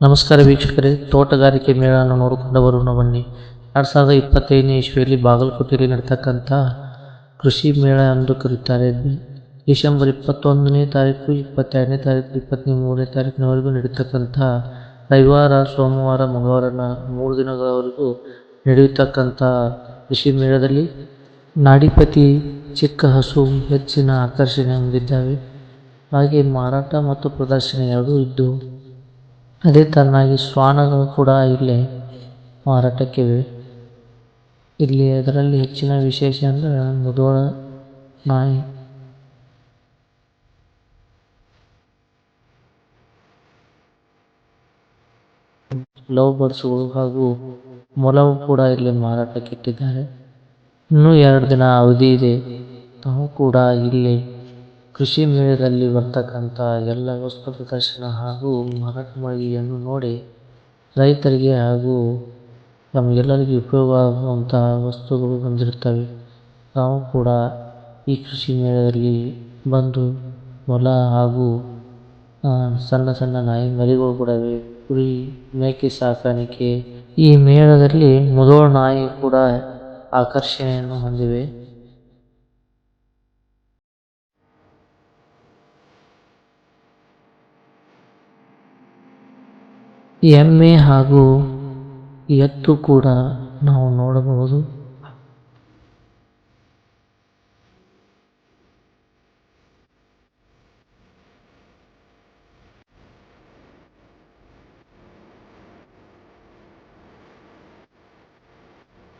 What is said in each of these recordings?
ನಮಸ್ಕಾರ ವೀಕ್ಷಕರೇ, ತೋಟಗಾರಿಕೆ ಮೇಳವನ್ನು ನೋಡಿಕೊಂಡು ಬರೋಣ ಬನ್ನಿ ಎರಡು ಸಾವಿರದ ಇಪ್ಪತ್ತೈದನೇ ಇಸ್ವಿಯಲ್ಲಿ ಬಾಗಲಕೋಟೆಯಲ್ಲಿ ನಡೀತಕ್ಕಂಥ ಕೃಷಿ ಮೇಳ ಎಂದು ಕರೆಯುತ್ತಾರೆ. ಡಿಸೆಂಬರ್ ಇಪ್ಪತ್ತೊಂದನೇ ತಾರೀಕು, ಇಪ್ಪತ್ತೆರಡನೇ ತಾರೀಕು, ಇಪ್ಪತ್ತ್ಮೂರನೇ ತಾರೀಕಿನವರೆಗೂ ನಡೀತಕ್ಕಂಥ ರವಿವಾರ, ಸೋಮವಾರ ಮಂಗಳವಾರ ಮೂರು ದಿನಗಳವರೆಗೂ ನಡೆಯತಕ್ಕಂಥ ಕೃಷಿ ಮೇಳದಲ್ಲಿ ನಾಡಿಪತಿ ಚಿಕ್ಕ ಹಸು ಹೆಚ್ಚಿನ ಆಕರ್ಷಣೆ ಹೊಂದಿದ್ದಾವೆ. ಹಾಗೆ ಮಾರಾಟ ಮತ್ತು ಪ್ರದರ್ಶನ ಎರಡೂ ಇದ್ದು ಅದೇ ತರನಾಗಿ ಶ್ವಾನಗಳು ಕೂಡ ಇಲ್ಲಿ ಮಾರಾಟಕ್ಕಿವೆ. ಇಲ್ಲಿ ಅದರಲ್ಲಿ ಹೆಚ್ಚಿನ ವಿಶೇಷ ಅಂದರೆ ಮುಧೋಳ ನಾಯಿ. ಲವ್ ಬರ್ಡ್ಸ್ಗಳು ಹಾಗೂ ಮೊಲವು ಕೂಡ ಇಲ್ಲಿ ಮಾರಾಟಕ್ಕೆ ಇಟ್ಟಿದ್ದಾರೆ ಇನ್ನೂ ಎರಡು ದಿನ ಅವಧಿ ಇದೆ. ತಾವು ಕೂಡ ಇಲ್ಲಿ ಕೃಷಿ ಮೇಳದಲ್ಲಿ ಬರ್ತಕ್ಕಂಥ ಎಲ್ಲ ವಸ್ತು ಪ್ರದರ್ಶನ ಹಾಗೂ ಮಾರಾಟ ಮಳಿಗೆಯನ್ನು ನೋಡಿ ರೈತರಿಗೆ ಹಾಗೂ ನಮಗೆಲ್ಲರಿಗೂ ಉಪಯೋಗ ಆಗುವಂತಹ ವಸ್ತುಗಳು ಬಂದಿರುತ್ತವೆ. ನಾವು ಕೂಡ ಈ ಕೃಷಿ ಮೇಳದಲ್ಲಿ ಬಂದು ಹೊಲ ಹಾಗೂ ಸಣ್ಣ ಸಣ್ಣ ನಾಯಿ ಮರಿಗಳು ಕೂಡ ಇವೆ ಕುರಿ ಮೇಕೆ ಸಾಕಾಣಿಕೆ ಈ ಮೇಳದಲ್ಲಿ ಮುಧೋಳ ನಾಯಿ ಕೂಡ ಆಕರ್ಷಣೆಯನ್ನು ಹೊಂದಿವೆ. ಎಮ್ಮೆ ಹಾಗೂ ಎತ್ತು ಕೂಡ ನಾವು ನೋಡಬಹುದು.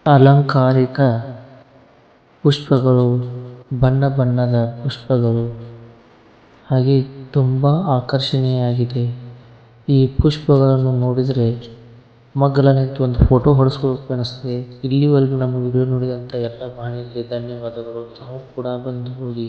ಅಲಂಕಾರಿಕ ಪುಷ್ಪಗಳು ಬಣ್ಣ ಬಣ್ಣದ ಪುಷ್ಪಗಳು ಹಾಗೆ ತುಂಬಾ ಆಕರ್ಷಣೀಯವಾಗಿದೆ. ಈ ಪುಷ್ಪಗಳನ್ನು ನೋಡಿದರೆ ಮಗ್ಗಲ ನಿಂತು ಒಂದು ಫೋಟೋ ಹೊಡೆಸ್ಕೋಬೇಕು ಅನಿಸ್ತದೆ ಇಲ್ಲಿವರೆಗೂ ನಮ್ಮ ವಿಡಿಯೋ ನೋಡಿದಂಥ ಎಲ್ಲ ಧನ್ಯವಾದಗಳು. ತಾವು ಕೂಡ ಬಂದು ಹೋಗಿ